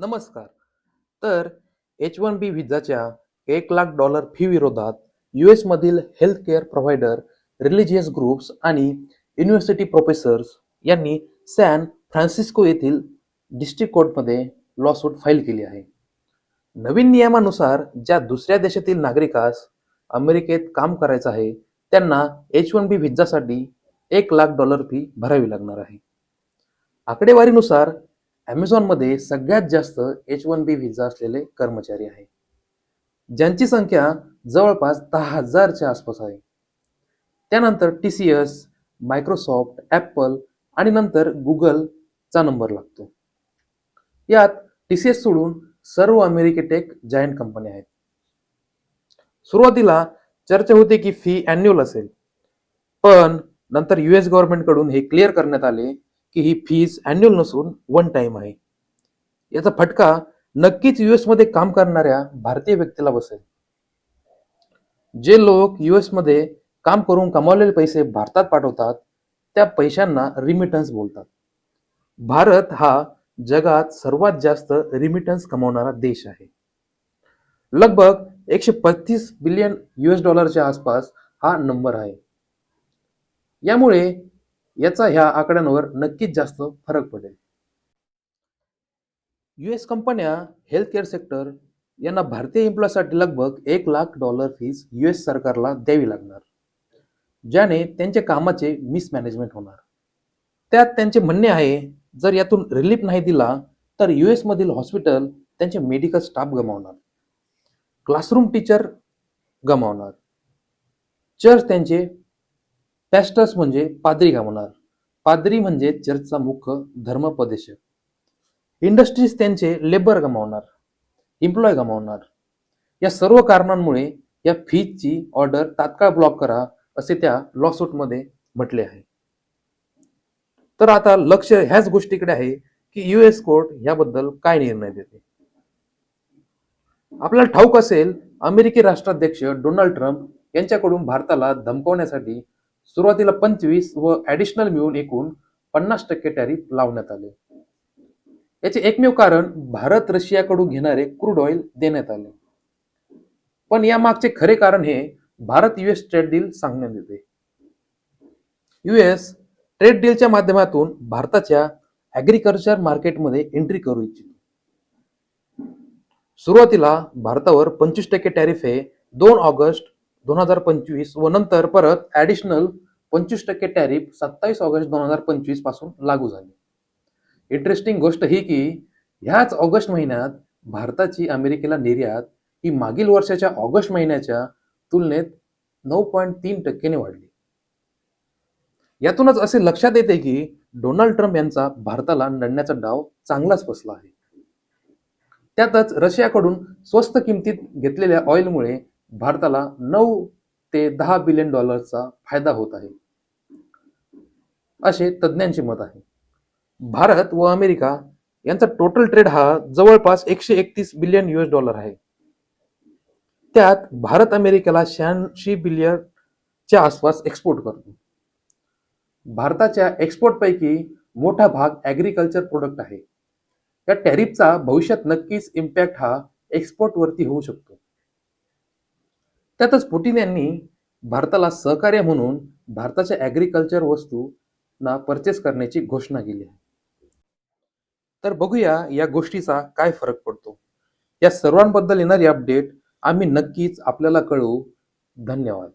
नमस्कार. तर H one B व्हिजाच्या एक लाख डॉलर फी विरोधात U एसमधील health care provider religious groups आणि युनिव्हर्सिटी प्रोफेसर्स यांनी सॅन फ्रान्सिस्को येथील डिस्ट्रिक्ट कोर्टमध्ये लॉसूट फाईल केली आहे. नवीन नियमानुसार ज्या दुसऱ्या देशातील नागरिकास अमेरिकेत काम करायचं आहे त्यांना एच वन बी व्हिजासाठी एक लाख डॉलर फी भरावी लागणार आहे. आकडेवारीनुसार ॲमेझॉनमध्ये सगळ्यात जास्त एच वन बी व्हिजा असलेले कर्मचारी आहे. ज्यांची संख्या जवळपास दहा हजारच्या आसपास आहे. त्यानंतर T C S Microsoft Apple आणि नंतर गुगलचा नंबर लागतो. यात टी सी एस सोडून सर्व अमेरिकी टेक जायंट कंपन्या आहेत. सुरुवातीला चर्चा होते की फी अॅन्युअल असेल. पण नंतर यू एस गव्हर्नमेंटकडून हे क्लिअर करण्यात आले की ही फीज अॅन्युअल नसून वन टाइम आहे. याचा फटका नक्कीच युएसमध्ये काम करणाऱ्या भारतीय व्यक्तीला बसेल. जे लोक युएसमध्ये काम करून कमावलेले पैसे भारतात पाठवतात त्या पैशांना रिमिटन्स बोलतात. भारत हा जगात सर्वात जास्त रिमिटन्स कमावणारा देश आहे. लगभग एकशे पस्तीस बिलियन युएस डॉलरच्या आसपास हा नंबर आहे. यामुळे याचा ह्या आकड्यांवर नक्कीच जास्त फरक पडेल. युएस कंपन्या हेल्थ केअर सेक्टर यांना भारतीय एम्प्लॉयसाठी लगभग एक लाख डॉलर फीज युएस सरकारला द्यावी लागणार ज्याने त्यांच्या कामाचे मिसमॅनेजमेंट होणार. त्यात त्यांचे म्हणणे आहे जर यातून रिलीफ नाही दिला तर युएस मधील हॉस्पिटल त्यांचे मेडिकल स्टाफ गमावणार क्लासरूम टीचर गमावणार. चर्च त्यांचे पॅस्टर्स म्हणजे पादरी गमावणार पादरी म्हणजे चर्चचा मुख्य धर्मपदेशक. इंडस्ट्रीज त्यांचे लेबर गमावणार एम्प्लॉय गमावणार या सर्व कारणांमुळे या फीजची ऑर्डर तात्काळ ब्लॉक करा असे त्या लॉसूटमध्ये म्हटले आहे. तर आता लक्ष ह्याच गोष्टीकडे आहे की यू एस कोर्ट याबद्दल काय निर्णय देते? आपल्याला ठाऊक असेल अमेरिकी राष्ट्राध्यक्ष डोनाल्ड ट्रम्प यांच्याकडून भारताला धमकवण्यासाठी सुरुवातीला पंचवीस व ऍडिशनल मिळून एकूण पन्नास टक्के टॅरिफ लावण्यात आले. याचे एकमेव कारण भारत रशियाकडून घेणारे क्रूड ऑइल देण्यात आले. पण या मागचे खरे कारण हे भारत युएस ट्रेड डील सांगण्यात येते. युएस ट्रेड डीलच्या माध्यमातून भारताच्या ऍग्रिकल्चर मार्केटमध्ये एंट्री करू इच्छितो. सुरुवातीला भारतावर पंचवीस टक्के टॅरिफ हे दोन ऑगस्ट दोन हजार पंचवीस व नंतर परत ॲडिशनल पंचवीस टक्के टॅरिफ सत्तावीस ऑगस्ट दोन हजार पंचवीसपासून लागू झाली. इंटरेस्टिंग गोष्ट ही की ह्याच ऑगस्ट महिन्यात भारताची अमेरिकेला निर्यात ही मागील वर्षाच्या ऑगस्ट महिन्याच्या तुलनेत नऊ पॉईंट तीन टक्क्याने वाढली. यातूनच असे लक्षात येते की डोनाल्ड ट्रम्प यांचा भारताला लढण्याचा डाव चांगलाच बसला आहे. त्यातच रशियाकडून स्वस्त किमतीत घेतलेल्या ऑइलमुळे भारताला नऊ ते दहा बिलियन डॉलर्सचा फायदा होत आहे. असे तज्ज्ञांचे मत आहे. भारत व अमेरिका यांचा टोटल ट्रेड हा जवळपास एकशे एकतीस बिलियन युएस डॉलर आहे. त्यात भारत अमेरिकेला शहाऐंशी बिलियनच्या आसपास एक्सपोर्ट करतो. भारताच्या एक्सपोर्टपैकी मोठा भाग ॲग्रिकल्चर प्रोडक्ट आहे. या टॅरिफचा भविष्यात नक्कीच इम्पॅक्ट हा एक्सपोर्टवरती होऊ शकतो. त्यातच पुटिन यांनी भारताला सहकार्य म्हणून भारताच्या ॲग्रिकल्चर वस्तूंना परचेस करण्याची घोषणा केली आहे. तर बघूया या गोष्टीचा काय फरक पडतो. या सर्वांबद्दल येणारी अपडेट आम्ही नक्कीच आपल्याला कळवू. धन्यवाद.